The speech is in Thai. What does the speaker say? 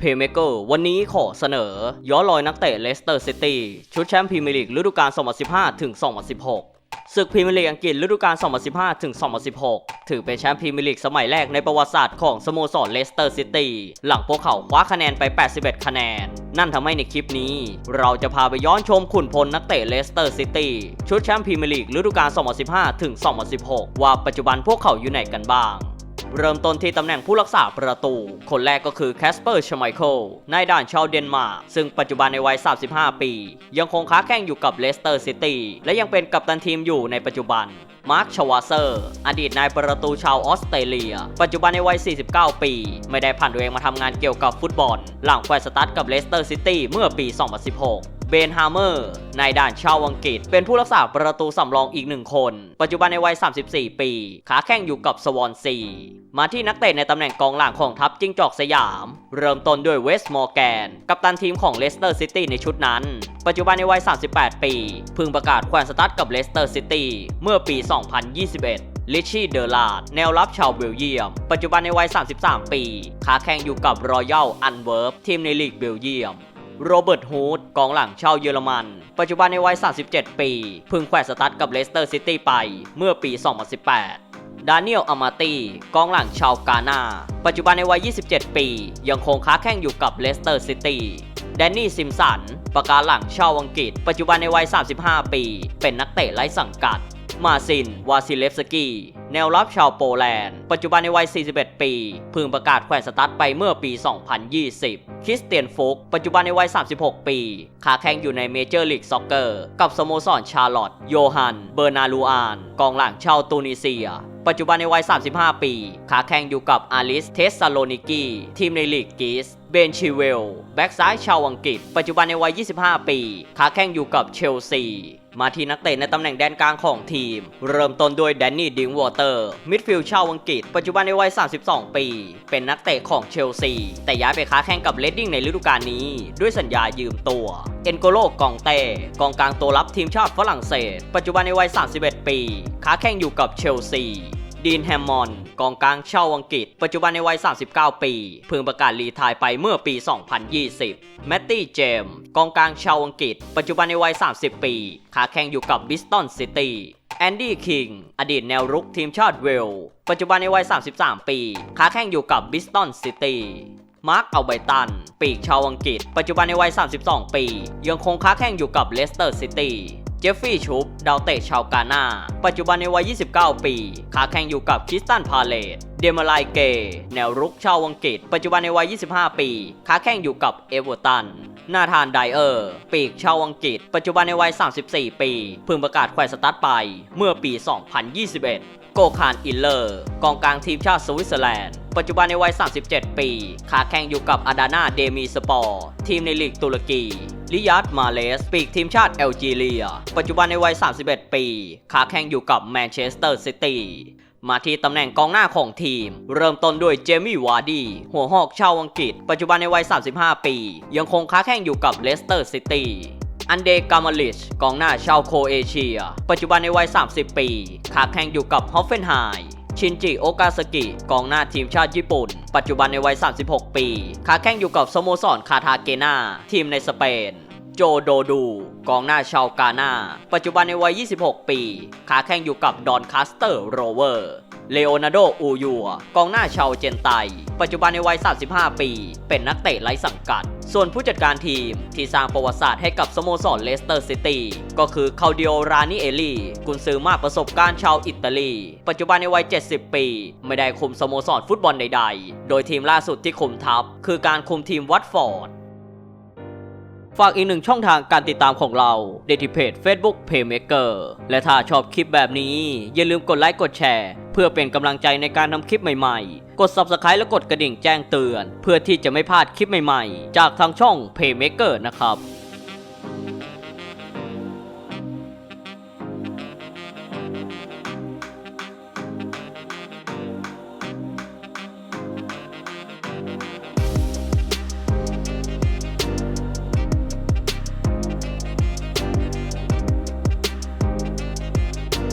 เพย์เมเกอร์วันนี้ขอเสนอ ย้อนรอยนักเตะเลสเตอร์ซิตี้ชุดแชมป์พรีเมียร์ลีกฤดูกาล 2015 ถึง 2016 ศึกพรีเมียร์ลีกอังกฤษฤดูกาล 2015 ถึง 2016 ถือเป็นแชมป์พรีเมียร์ลีกสมัยแรกในประวัติศาสตร์ของสโมสรเลสเตอร์ซิตี้หลังพวกเขาคว้าคะแนนไป 81 คะแนน นั่นทำให้ในคลิปนี้ เราจะพาไปย้อนชมขุนพลนักเตะเลสเตอร์ซิตี้ชุดแชมป์พรีเมียร์ลีกฤดูกาล 2015 ถึง 2016 ว่าปัจจุบันพวกเขาอยู่ไหนกันบ้าง เริ่มต้นที่ตำแหน่งผู้รักษาประตู คนแรกก็คือแคสเปอร์ชไมเคิลนายด่านชาวเดนมาร์กซึ่งปัจจุบันในวัย 35 ปี ยังคงค้าแข่งอยู่กับเลสเตอร์ซิตี้และยังเป็นกัปตันทีมอยู่ในปัจจุบันมาร์คชวาเซอร์ อดีตนายประตูชาวออสเตรเลีย ปัจจุบันในวัย 49 ปี ไม่ได้ผ่านตัวเองมาทำงานเกี่ยวกับฟุตบอล หลังแควสตัดกับเลสเตอร์ซิตี้เมื่อปี 2016 เบนฮาร์เมอร์นายด่านชาวอังกฤษ เป็นผู้รักษาประตูสำรองอีกหนึ่งคน ปัจจุบันในวัย 34 ปี ขาแข่งอยู่กับสวอนซี มาที่นักเตะในตำแหน่งกองหลังของทัพจิ้งจอกสยาม เริ่มต้นด้วยเวสต์มอร์แกน กัปตันทีมของเลสเตอร์ซิตี้ในชุดนั้น ปัจจุบันในวัย 38 ปีพิ่งประกาศแขวนสตาร์ทกับเลสเตอร์ซิตี้เมื่อปี 2021ลิชชี่เดอร์ลาดแนวรับชาวเบลเยียม ปัจจุบันในวัย 33 ปีขาแข่งอยู่กับรอยัลอันเวิร์ฟทีมในลีกเบลเยียม โรเบิร์ตฮูดกองหลังชาวเยอรมัน ปัจจุบันในวัย 37 ปี เพิ่งแขวนสตาร์ทกับเลสเตอร์ซิตี้ไปเมื่อปี 2018 ดานิเอลอามาตีกองหลังชาวกานาปัจจุบันในวัย 27 ปี ยังคงค้าแข่งอยู่กับเลสเตอร์ซิตี้แดนนี่ซิมสัน ประกาหลังชาวอังกฤษ ปัจจุบันในวัย 35 ปี เป็นนักเตะไร้สังกัด มาซิน วาซิเลฟสกี้ แนวรับชาวโปแลนด์ ปัจจุบันในวัย 41 ปีพิ่งประกาศแขวนสตาร์ทไปเมื่อปี 2020 คริสเตียนฟุก ปัจจุบันในวัย 36 ปี ขาแข่งอยู่ในเมเจอร์ลีกซ็อกเกอร์ กับสโมสรชาร์ลอตโยฮัน เบอร์นาลูอาน กองหลังชาวตูนิเซียปัจจุบันในวัย 35 ปี ขาแข่งอยู่กับอาริส เทสซาโลนิกี ทีมในลีกกรีซเบนชิเวล แบ็กซ้ายชาวอังกฤษ ปัจจุบันในวัย 25 ปี ขาแข่งอยู่กับเชลซี มาที่นักเตะในตำแหน่งแดนกลางของทีม เริ่มต้นด้วยแดนนี่ดิงวอเตอร์มิดฟิลด์ชาวอังกฤษ ปัจจุบันในวัย 32 ปี เป็นนักเตะของเชลซี แต่ย้ายไปค้าแข่งกับเลดดิ้งในฤดูกาลนี้ ด้วยสัญญายืมตัว เอ็นโกโลกองเต้กองกลางตัวรับทีมชาติฝรั่งเศส ปัจจุบันในวัย 31 ปี ค้าแข่งอยู่กับเชลซี ดีนแฮมมอนด์กองกลางชาวอังกฤษ ปัจจุบันในวัย 39 ปี เพิ่งประกาศรีไทายไปเมื่อปี 2020 แมตตี้เจมส์กองกลางชาวอังกฤษ ปัจจุบันในวัย 30 ปีขาแข่งอยู่กับบิสตันซิตี้แอนดี้คิงอดีตแนวรุกทีมชาติเวล ปัจจุบันในวัย 33 ปีขาแข่งอยู่กับบิสตันซิตี้มาร์คอัลไบตัน ปีกชาวอังกฤษ ปัจจุบันในวัย 32 ปี ยังคงค้าแข่งอยู่กับเลสเตอร์ซิตี้ เจฟฟี่ชุบดาวเตะชาวกานาปัจจุบันในวัย 29 ปีขาแข่งอยู่กับคริสตันพาเลตเดมาไลเกแนวรุกชาวอังกฤษ ปัจจุบันในวัย 25 ปีขาแข่งอยู่กับเอเวอร์ตันนาธานไดเออร์ ปีกชาวอังกฤษ ปัจจุบันในวัย 34 ปีเพิ่งประกาศแขวนสตาร์ทไป เมื่อปี 2021 โกคานอิลเลอร์ กองกลางทีมชาติสวิตเซอร์แลนด์ ปัจจุบันในวัย 37 ปีขาแข่งอยู่กับอาดานาเดมีสปอร์ ทีมในลีกตุรกี ลิยัดมาเลส ปีกทีมชาติแอลจีเรีย ปัจจุบันในวัย 31 ปีขาแข่งอยู่กับแมนเชสเตอร์ซิตี้มาที่ตำแหน่งกองหน้าของทีม เริ่มต้นด้วยเจมี่วาร์ดีหัวหอกชาวอังกฤษ ปัจจุบันในวัย 35 ปี ยังคงค้าแข่งอยู่กับเลสเตอร์ซิตี้อันเดกามาลิชกองหน้าชาวโคเอเชีย ปัจจุบันในวัย 30 ปีขาแข่งอยู่กับฮอฟเฟนไฮ ชินจิโอกาสกิกองหน้าทีมชาติญี่ปุ่น ปัจจุบันในวัย 36 ปีขาแข่งอยู่กับสโมสรคาทาเกนาทีมในสเปนโจโดดู กองหน้าชาวกาหนาปัจจุบันในวัย 26 ปีขาแข่งอยู่กับดอนคาสเตอร์โรเวอร์ เลโอนาร์โด อูยัว กองหน้าชาวเจนไต ปัจจุบันในวัย 35 ปี เป็นนักเตะไร้สังกัด ส่วนผู้จัดการทีมที่สร้างประวัติศาสตร์ให้กับสโมสรเลสเตอร์ซิตี้ ก็คือคาเดียรานิเอลีกุนซือมากประสบการณ์ชาวอิตาลี ปัจจุบันในวัย 70 ปี ไม่ได้คุมสโมสรฟุตบอลใดๆ โดยทีมล่าสุดที่คุมทัพ คือการคุมทีมวัตฟอร์ด ฝากอีกหนึ่งช่องทางการติดตามของเราเดทิเพจ Facebook Playmaker และถ้าชอบคลิปแบบนี้ อย่าลืมกดไลค์กดแชร์ เพื่อเป็นกำลังใจในการทำคลิปใหม่ๆ กด Subscribe และกดกระดิ่งแจ้งเตือน เพื่อที่จะไม่พลาดคลิปใหม่ๆ จากทางช่อง Playmaker นะครับ